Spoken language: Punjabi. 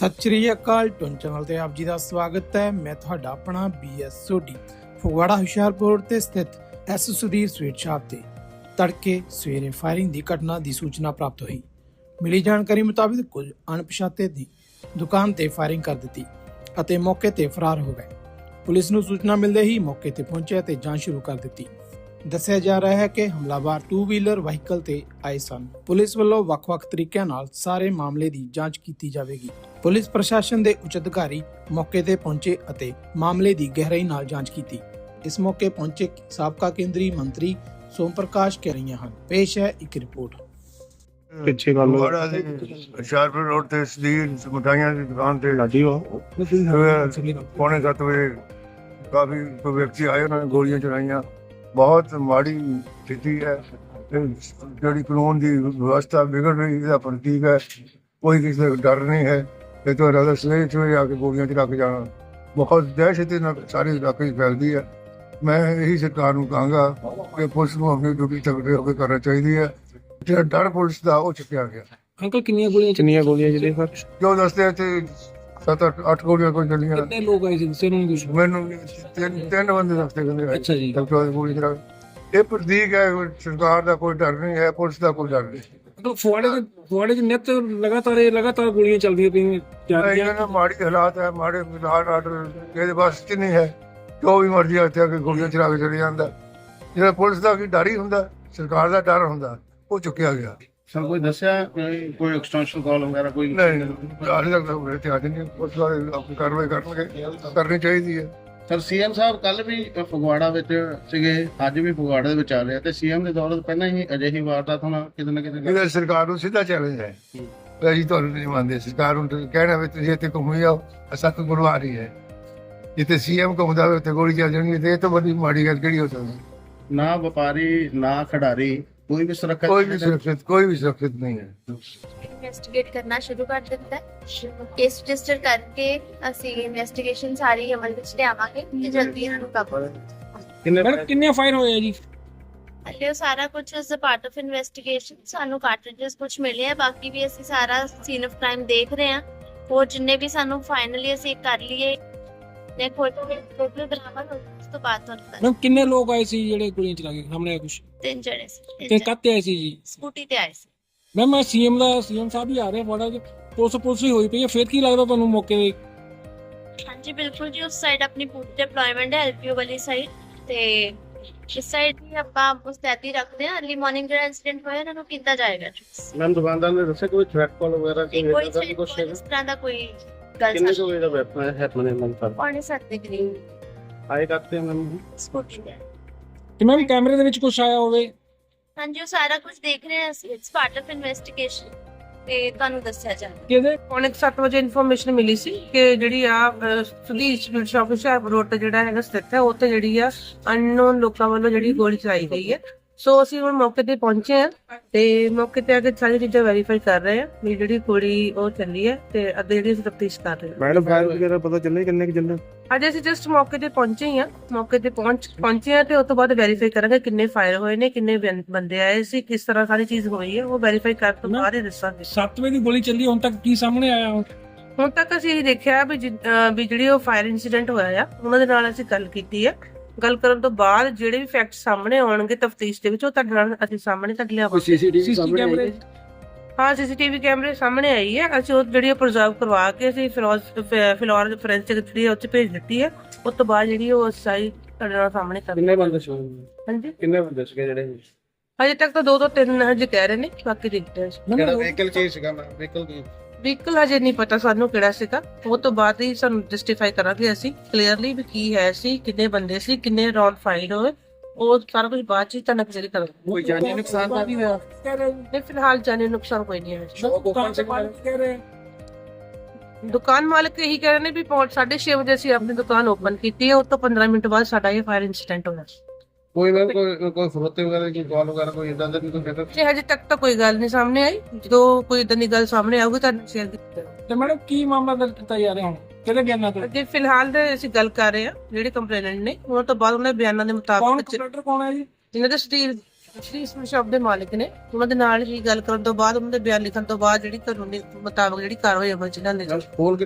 ਸਤਿ ਸ਼੍ਰੀ ਅਕਾਲ, ਟੁਨ ਚੈਨਲ ਤੇ ਆਪ ਜੀ ਦਾ ਸਵਾਗਤ ਹੈ। ਮੈਂ ਤੁਹਾਡਾ ਆਪਣਾ ਬੀਐਸ ਸੋਢੀ, ਫਗਵਾੜਾ, ਹੁਸ਼ਿਆਰਪੁਰ ਤੇ ਸਥਿਤ ਐਸ ਸੁਧੀਰ ਸਵੀਟ ਸ਼ਾਪ ਤੇ। ਤੜਕੇ ਸਵੇਰੇ ਫਾਇਰਿੰਗ ਦੀ ਘਟਨਾ ਦੀ ਸੂਚਨਾ ਪ੍ਰਾਪਤ ਹੋਈ। ਮਿਲੀ ਜਾਣਕਾਰੀ ਮੁਤਾਬਿਕ ਕੁਝ ਅਣਪਛਾਤੇ ਦੀ ਦੁਕਾਨ ਤੇ ਫਾਇਰਿੰਗ ਕਰ ਦਿੱਤੀ ਅਤੇ ਮੌਕੇ ਤੇ ਫਰਾਰ ਹੋ ਗਏ। ਪੁਲਿਸ ਨੂੰ ਸੂਚਨਾ ਮਿਲਦੇ ਹੀ ਮੌਕੇ ਤੇ ਪਹੁੰਚਿਆ ਤੇ ਜਾਂਚ ਸ਼ੁਰੂ ਕਰ ਦਿੱਤੀ। ਦੱਸਿਆ ਜਾ ਰਿਹਾ ਹੈ ਕਿ ਹਮਲਾਵਰ 2 ਵੀਲਰ ਵਹੀਕਲ ਤੇ ਆਏ ਸਨ। ਪੁਲਿਸ ਵੱਲੋਂ ਵੱਖ-ਵੱਖ ਤਰੀਕਿਆਂ ਨਾਲ ਸਾਰੇ ਮਾਮਲੇ ਦੀ ਜਾਂਚ ਕੀਤੀ ਜਾਵੇਗੀ। ਪੁਲਿਸ ਪ੍ਰਸ਼ਾਸਨ ਦੇ ਉੱਚ ਅਧਿਕਾਰੀ ਮੌਕੇ ਤੇ ਪਹੁੰਚੇ ਅਤੇ ਮਾਮਲੇ ਦੀ ਗਹਿਰਾਈ ਨਾਲ ਜਾਂਚ ਕੀਤੀ। ਇਸ ਮੌਕੇ ਪਹੁੰਚੇ ਸਾਬਕਾ ਕੇਂਦਰੀ ਮੰਤਰੀ ਸੋਮ ਪ੍ਰਕਾਸ਼ ਕਹਿ ਰਹੀਆਂ ਹਨ। ਪੇਸ਼ ਹੈ ਇੱਕ ਰਿਪੋਰਟ। ਪਿੱਛੇ ਗੱਲ ਹੁਸ਼ਿਆਰਪੁਰ ਰੋਡ ਤੇ ਸਦੀਰ ਮਠਾਈਆਂ ਦੀ ਦੁਕਾਨ ਤੇ ਲਾਡੀ ਵਾ ਸਵੇਰ ਪੌਣੇ ਸੱਤ ਵਜੇ ਕਾਫੀ ਵਿਅਕਤੀ ਆਏ ਉਹਨਾਂ ਨੇ ਗੋਲੀਆਂ ਚਲਾਈਆਂ। ਬਹੁਤ ਮਾੜੀ ਸਥਿਤੀ ਹੈ ਤੇ ਜਿਹੜੀ ਕਾਨੂੰਨ ਦੀ ਵਿਵਸਥਾ ਵਿਗੜ ਰਹੀ ਹੈ, ਪ੍ਰਤੀਕ ਹੈ ਕੋਈ ਕਿਸੇ ਦਾ ਡਰ ਨਹੀਂ ਹੈ ਤੇ ਤੋਂ ਰਾਤ ਸਵੇਰੇ ਸਵੇਰੇ ਆ ਕੇ ਗੋਲੀਆਂ ਚਲਾ ਕੇ ਜਾਣਾ ਬਹੁਤ ਦਹਿਸ਼ਤ ਨਾਲ ਸਾਰੇ ਇਲਾਕੇ 'ਚ ਫੈਲਦੀ ਹੈ। ਮੈਂ ਇਹੀ ਸਰਕਾਰ ਨੂੰ ਕਹਾਂਗਾ ਕਿ ਪੁਲਿਸ ਨੂੰ ਆਪਣੀ ਡਿਊਟੀ ਤਕੜੇ ਹੋ ਕੇ ਕਰਨਾ ਚਾਹੀਦੀ ਹੈ ਜਿਹੜਾ ਡਰ ਪੁਲਿਸ ਦਾ ਉਹ ਚੁੱਕਿਆ ਗਿਆ। ਅੰਕਲ ਕਿੰਨੀਆਂ ਗੋਲੀਆਂ ਕਿੰਨੀਆਂ ਗੋਲੀਆਂ ਜਿਹੜੇ ਸਰ? ਜੋ ਦੱਸਦੇ ਤੇ ਸੱਤ ਅੱਠ ਅੱਠ ਗੋਲੀਆਂ ਕੋਈ ਚੱਲੀਆਂ। ਕਿੰਨੇ ਲੋਕ ਆਏ ਸੀ? ਦੱਸੇ ਨੂੰ ਕੁਝ ਮੈਨੂੰ ਤਿੰਨ ਤਿੰਨ ਬੰਦੇ ਦੱਸਦੇ ਕਹਿੰਦੇ ਆਏ। ਅੱਛਾ ਜੀ। ਡਾਕਟਰ ਦੀ ਗੋਲੀ ਚਲਾ ਕੇ। ਇਹ ਪ੍ਰਤੀਕ ਹੈ ਸਰਕਾਰ ਦਾ ਕੋਈ ਡਰ ਨਹੀਂ ਹੈ ਪੁਲਿਸ ਦਾ ਕੋਈ ਡਰ ਨਹੀਂ। ਅੰਕਲ ਫੁਆੜੇ ਦੇ ਫੁਆੜੇ ਚ ਨਿਤ ਲਗਾਤਾਰ ਇਹ ਲਗਾਤਾਰ ਗੋਲੀਆਂ ਚੱਲਦੀਆਂ ਪਈਆਂ ਜਾ ਰਹੀਆਂ। ਇਹਨਾਂ ਮਾੜੀ ਹਾਲਾਤ ਹੈ ਮਾੜੇ ਹਾਲਾਤ ਆਰਡਰ ਇਹਦੇ ਬਸ ਚ ਨਹੀਂ ਹੈ। ਜੋ ਵੀ ਮਰਜ਼ੀ ਇੱਥੇ ਆ ਕੇ ਗੋਲੀਆਂ ਚਲਾ ਕੇ ਚਲੇ ਜਾਂਦਾ। ਜਿਹੜਾ ਪੁਲਿਸ ਦਾ ਕੀ ਡਰ ਹੀ ਹੁੰਦਾ ਸਰਕਾਰ ਦਾ ਡਰ ਹੁੰਦਾ ਉਹ ਚੁੱਕਿਆ ਗਿਆ। ਸਰ ਕੋਈ ਦੱਸਿਆ ਕੋਈ ਕੋਈ ਐਕਸਟੈਂਸ਼ਨ ਕਾਲ ਵਗੈਰਾ ਕੋਈ ਨਹੀਂ ਹਾਲੇ ਤੱਕ ਤਾਂ ਮੇਰੇ ਤੇ ਆਜ ਨਹੀਂ ਪੁਲਿਸ ਵਾਲੇ ਆਪਣੀ ਕਾਰਵਾਈ ਕਰਨਗੇ ਕਰਨੀ ਚਾਹੀਦੀ ਹੈ। ਸਰ ਸੀਐਮ ਸਾਹਿਬ ਕੱਲ ਵੀ ਫਗਵਾੜਾ ਵਿੱਚ ਸੀਗੇ ਅੱਜ ਵੀ ਫਗਵਾੜਾ ਦੇ ਵਿੱਚ ਆ ਰਹੇ ਆ ਤੇ ਸੀਐਮ ਦੇ ਦੌਰ ਤੋਂ ਪਹਿਲਾਂ ਹੀ ਅਜਿਹੀ ਵਾਰਦਾਤ ਹੋਣਾ ਕਿਤੇ ਨਾ ਕਿਤੇ ਇਹਦਾ ਸਰਕਾਰ ਨੂੰ ਸਿੱਧਾ ਚੈਲੰਜ ਹੈ। ਅਸੀਂ ਤੁਹਾਨੂੰ ਨਹੀਂ ਮੰਨਦੇ ਸਰਕਾਰ ਨੂੰ ਕਹਿਣਾ ਵੀ ਤੁਸੀਂ ਇੱਥੇ ਘੁੰਮੀ ਜਾਓ ਅਸਾਂ ਤੋਂ ਗੁਰਵਾ ਰਹੀ ਹੈ। ਜਿੱਥੇ ਸੀਐਮ ਘੁੰਮਦਾ ਹੋਵੇ ਤੇ ਗੋਲੀ ਚੱਲ ਜਾਣੀ ਤੇ ਇਹ ਤੋਂ ਵੱਡੀ ਮਾੜੀ ਗੱਲ ਕਿਹੜੀ ਹੋ ਸਕਦੀ? ਨਾ ਵਪਾਰੀ ਨਾ ਖਿਡਾਰੀ ਕੋਈ ਵੀ ਸੁਰੱਖਿਆ ਕੋਈ ਵੀ ਸੁਰੱਖਿਤ ਕੋਈ ਵੀ ਸੁਰੱਖਿਤ ਨਹੀਂ ਹੈ। ਇਨਵੈਸਟੀਗੇਟ ਕਰਨਾ ਸ਼ੁਰੂ ਕਰ ਦਿੱਤਾ ਹੈ। ਕੇਸ ਰਜਿਸਟਰ ਕਰਕੇ ਅਸੀਂ ਇਨਵੈਸਟੀਗੇਸ਼ਨ ਸਾਰੀ ਅਮਲ ਵਿੱਚ ਲਿਆਵਾਂਗੇ ਤੇ ਜਲਦੀ ਇਹਨਾਂ ਨੂੰ ਕਾਬੂ ਕਿੰਨੇ ਮੈਡਮ ਕਿੰਨੇ ਫਾਇਰ ਹੋਏ ਆ ਜੀ? ਉਹ ਸਾਰਾ ਕੁਝ ਅ ਪਾਰਟ ਆਫ ਇਨਵੈਸਟੀਗੇਸ਼ਨ ਸਾਨੂੰ ਕਾਰਟ੍ਰਿਜਸ ਕੁਝ ਮਿਲੇ ਆ ਬਾਕੀ ਵੀ ਅਸੀਂ ਸਾਰਾ ਸੀਨ ਆਫ ਕ੍ਰਾਈਮ ਦੇਖ ਰਹੇ ਹਾਂ। ਹੋਰ ਜਿੰਨੇ ਵੀ ਸਾਨੂੰ ਫਾਈਨਲੀ ਅਸੀਂ ਕਰ ਲਈਏ ਨੇ ਫੋਟੋ ਟੋਟਲ ਬਰਾਬਰ ਹੋ ਤੋਂ ਬਾਅਦ ਤੁਹਾਨੂੰ ਦੱਸ- ਮੈਮ ਕਿੰਨੇ ਲੋਕ ਆਏ ਸੀ ਜਿਹੜੇ ਗੋਲੀਆਂ ਚਲਾ ਕੇ ਸਾਹਮਣੇ ਕੁਝ ਤਿੰਨ ਜਣੇ ਸੀ ਤੇ ਤਿੰਨ ਜਣੇ। ਕੱਤੇ ਆਏ ਸੀ ਜੀ? ਸਕੂਟੀ ਤੇ ਆਏ ਸੀ। ਮੈਮ ਮੈਂ ਸੀਐਮ ਦਾ ਸੀਐਮ ਸਾਹਿਬ ਵੀ ਆ ਰਹੇ ਚ ਪੁਲਿਸ ਪੁਲਿਸ ਹੀ ਹੋਈ ਪਈ ਹੈ। ਫਿਰ ਕੀ ਲੱਗਦਾ ਤੁਹਾਨੂੰ ਮੌਕੇ ਤੇ? ਹਾਂਜੀ ਬਿਲਕੁਲ ਜੀ ਉਸ ਸਾਈਡ ਆਪਣੀ ਪੂਰੀ ਡਿਪਲੋਇਮੈਂਟ ਹੈ ਐਲਪੀਓ ਵਾਲੀ ਸਾਈਡ ਤੇ ਇਸ ਸਾਈਡ ਵੀ ਆਪਾਂ ਮੁਸਤੈਦੀ ਰੱਖਦੇ ਹਾਂ। ਅਰਲੀ ਮਾਰਨਿੰਗ ਜਿਹੜਾ ਇਨਸੀਡੈਂਟ ਹੋਇਆ ਇਹਨਾਂ ਨੂੰ ਕੀਤਾ ਜਾਏਗਾ। ਮੈਮ ਦੁਕਾਨਦਾਰ ਨੇ ਦੱਸਿਆ ਕੋਈ ਥ੍ਰੈਟ ਕਾਲ ਵਗੈਰਾ ਕਿ ਕੋਈ ਕੋਈ ਦੀ ਕੁਛ ਕੋਈ ਇਸ ਤਰ੍ਹਾਂ ਦਾ ਕੋਈ ਗੱਲ ਕਿੰਨੇ ਸਾਡੀ ਕੋਈ ਦਾ ਵੈਪਨ ਹੈ? ਮਨੇ ਮਨ ਸਰ ਪੌਣੇ ਸੱਤ ਦੇ ਕਰੀਬ। ਆਏ ਕਰਤੇ ਮੈਮ। ਸਕੂਟੀ ਤੇ ਮੈਮ ਕੈਮਰੇ ਦੇ ਵਿੱਚ ਕੁਝ ਆਇਆ ਹੋਵੇ? ਹਾਂਜੀ ਉਹ ਸਾਰਾ ਕੁਝ ਦੇਖ ਰਹੇ ਹਾਂ ਅਸੀਂ। ਇਟਸ ਪਾਰਟ ਆਫ ਇਨਵੈਸਟੀਗੇਸ਼ਨ ਤੇ ਤੁਹਾਨੂੰ ਦੱਸਿਆ ਜਾਏਗਾ ਕਿਹਦੇ? ਪੌਣੇ ਕੁ ਸੱਤ ਵਜੇ ਇਨਫੋਰਮੇਸ਼ਨ ਮਿਲੀ ਸੀ ਕਿ ਜਿਹੜੀ ਆ ਅਹ, Sudhir sweet shop Hoshiarpur road ਤੇ ਜਿਹੜਾ ਹੈਗਾ ਸਥਿਤ ਹੈ ਉੱਥੇ ਜਿਹੜੀ ਆ ਅਨਨੋਨ ਲੋਕਾਂ ਵੱਲੋਂ ਜਿਹੜੀ ਗੋਲੀ ਚਲਾਈ ਗਈ ਹੈ। ਸੋ ਅਸੀਂ ਹੁਣ ਮੌਕੇ ਤੇ ਪਹੁੰਚੇ ਆ ਤੇ ਮੌਕੇ ਤੇ ਆ ਕੇ ਸਾਰੀ ਚੀਜ਼ਾਂ ਵੈਰੀਫਾਈ ਕਰ ਰਹੇ ਆ ਵੀ ਜਿਹੜੀ ਗੋਲੀ ਉਹ ਚੱਲੀ ਹੈ ਤੇ ਅੱਗੇ ਜਿਹੜੀ ਅਸੀਂ ਤਫਤੀਸ਼ ਕਰ ਰਹੇ ਹਾਂ। ਮੈਡਮ ਫਾਇਰ ਵਗੈਰਾ ਪਤਾ ਚੱਲੇ ਕਿੰਨੇ ਕਿ ਅੱਜ ਅਸੀਂ ਜਸਟ ਮੌਕੇ ਤੇ ਪਹੁੰਚੇ ਹੀ ਆ ਮੌਕੇ ਤੇ ਪਹੁੰਚ ਪਹੁੰਚੇ ਆ ਤੇ ਉਸ ਤੋਂ ਬਾਅਦ ਵੈਰੀਫਾਈ ਕਰਾਂਗੇ ਕਿੰਨੇ ਫਾਇਰ ਹੋਏ ਨੇ ਕਿੰਨੇ ਬੰ- ਬੰਦੇ ਆਏ ਸੀ ਕਿਸ ਤਰ੍ਹਾਂ ਸਾਰੀ ਚੀਜ਼ ਹੋਈ ਹੈ ਉਹ ਵੈਰੀਫਾਈ ਕਰਨ ਤੋਂ ਬਾਅਦ ਹੀ ਦੱਸਾਂਗੇ। 7 ਵਜੇ ਦੀ ਗੋਲੀ ਚੱਲੀ ਹੁਣ ਤੱਕ ਕੀ ਸਾਹਮਣੇ ਆਇਆ ਹੁਣ? ਹੁਣ ਤੱਕ ਅਸੀਂ ਇਹ ਦੇਖਿਆ ਵੀ ਜਿ- ਅਹ ਵੀ ਜਿਹੜੀ ਉਹ ਫਾਇਰ ਇਨਸੀਡੈਂਟ ਹੋਇਆ ਆ ਉਹਨਾਂ ਦੇ ਨਾਲ ਅਸੀਂ ਗੱਲ ਕੀਤੀ ਹੈ। ਗੱਲ ਕਰਨ ਤੋਂ ਬਾਅਦ ਜਿਹੜੇ ਵੀ ਫੈਕਟ ਸਾਹਮਣੇ ਆਉਣਗੇ ਤਫਤੀਸ਼ ਦੇ ਵਿੱਚ ਉਹ ਤੁਹਾਡੇ ਨਾਲ ਅਸੀਂ ਸਾਹਮਣੇ ਤੱਕ ਲਿਆਵਾਂਗੇ ਸੀਸੀਟੀਵੀ ਕੈਮਰੇ ਹਾਂ ਸੀਸੀਟੀਵੀ ਕੈਮਰੇ ਸਾਹਮਣੇ ਆਈ ਹੈ। ਅਸੀਂ ਉਹ ਜਿਹੜੀ ਪ੍ਰੀਜ਼ਰਵ ਕਰਵਾ ਕੇ ਅਸੀਂ ਫਿਲੋਸ ਫਿਲੋਰ ਫੋਰੈਂਸਿਕ ਜਿਹੜੀ ਉਹ ਚ ਭੇਜ ਦਿੱਤੀ ਹੈ। ਉਸ ਤੋਂ ਬਾਅਦ ਜਿਹੜੀ ਉਹ ਸਾਈ ਤੁਹਾਡੇ ਨਾਲ ਸਾਹਮਣੇ ਕਰ ਕਿੰਨੇ ਬੰਦੇ ਸੀ ਹਾਂਜੀ। ਕਿੰਨੇ ਬੰਦੇ ਸੀਗੇ ਜਿਹੜੇ ਹਜੇ ਤੱਕ ਤਾਂ ਦੋ ਤੋਂ ਤਿੰਨ ਹਜੇ ਕਹਿ ਰਹੇ ਨੇ ਬਾਕੀ ਦੇਖਦੇ ਹਾਂ। ਕਿਹੜਾ ਵਹੀਕਲ ਕੀ ਸੀਗਾ ਮੈਂ ਵਹੀਕਲ ਕੀ? ਵਹੀਕਲ ਹਜੇ ਨਹੀਂ ਪਤਾ ਸਾਨੂੰ ਕਿਹੜਾ ਸੀਗਾ। ਉਹ ਤੋਂ ਬਾਅਦ ਹੀ ਸਾਨੂੰ ਜਸਟੀਫਾਈ ਕਰਾਂਗੇ ਅਸੀਂ ਕਲੀਅਰਲੀ ਵੀ ਕੀ ਹੈ ਸੀ ਕਿੰਨੇ ਬੰਦੇ ਸੀ ਕਿੰਨੇ ਰੌਂਡ ਫਾਈਲ ਹੋਏ। ਉਹ ਸਾਰਾ ਕੁਝ ਬਾਅਦ ਚ ਹੀ ਤੁਹਾਨੂੰ ਕਲੀਅਰ ਕਰਾਂਗੇ ਕੋਈ ਜਾਨੀ ਨੁਕਸਾਨ ਤਾਂ ਨਹੀਂ ਹੋਇਆ? ਨਹੀਂ ਫਿਲਹਾਲ ਜਾਨੀ ਨੁਕਸਾਨ ਕੋਈ ਨਹੀਂ ਹੈ ਦੁਕਾਨ ਸੇ ਕਹਿ ਰਹੇ? ਦੁਕਾਨ ਮਾਲਕ ਇਹੀ ਕਹਿ ਰਹੇ ਨੇ ਵੀ ਪੌਂਚ 6:30 ਵਜੇ ਅਸੀਂ ਆਪਣੀ ਦੁਕਾਨ ਓਪਨ ਕੀਤੀ ਹੈ ਉਸ ਤੋਂ 15 ਮਿੰਟ ਬਾਅਦ ਸਾਡਾ ਇਹ ਫਾਇਰ ਇਨਸੀਡੈਂਟ ਹੋਇਆ। ਕੋਈ ਮੈਮ ਕੋਈ ਕੋਈ ਫਰੋਤੇ ਵਗੈਰਾ ਦੀ ਕਾਲ ਵਗੈਰਾ ਕੋਈ ਇਦਾਂ ਦਾ ਵੀ ਕੋਈ ਕਹਿੰਦਾ? ਜੀ ਹਜੇ ਤੱਕ ਤਾਂ ਕੋਈ ਗੱਲ ਨਹੀਂ ਸਾਹਮਣੇ ਆਈ। ਜਦੋਂ ਕੋਈ ਇਦਾਂ ਦੀ ਗੱਲ ਸਾਹਮਣੇ ਆਊਗੀ ਤੁਹਾਨੂੰ ਸ਼ੇਅਰ ਕੀਤਾ ਤੇ ਮੈਡਮ ਕੀ ਮਾਮਲਾ ਦਰਜ ਕੀਤਾ ਜਾ ਰਿਹਾ ਹੁਣ? ਕਿਹਦੇ ਬਿਆਨਾਂ ਤੇ? ਜੀ ਫਿਲਹਾਲ ਤੇ ਅਸੀਂ ਗੱਲ ਕਰ ਰਹੇ ਹਾਂ ਜਿਹੜੇ ਕੰਪਲੇਨੈਂਟ ਨੇ ਉਹਨਾਂ ਤੋਂ ਬਾਅਦ ਉਹਨਾਂ ਦੇ ਬਿਆਨਾਂ ਦੇ ਕੌਣ ਮੁਤਾਬਕ ਕੌਣ ਹੈ ਜੀ? ਜਿਨ੍ਹਾਂ ਦੇ ਸਟੀਲ ਇਸ ਸ਼ਾਪ ਦੇ ਮਾਲਕ ਨੇ ਉਹਨਾਂ ਦੇ ਨਾਲ ਹੀ ਗੱਲ ਕਰਨ ਤੋਂ ਬਾਅਦ ਉਹਨਾਂ ਦੇ ਬਿਆਨ ਲਿਖਣ ਤੋਂ ਬਾਅਦ ਜਿਹੜੀ ਕਾਨੂੰਨੀ ਮੁਤਾਬਕ ਜਿਹੜੀ ਕਾਰਵਾਈ ਅਮਲ ਚ ਲਿਆਂਦੀ ਜਾਊ। ਖੋਲ ਕੇ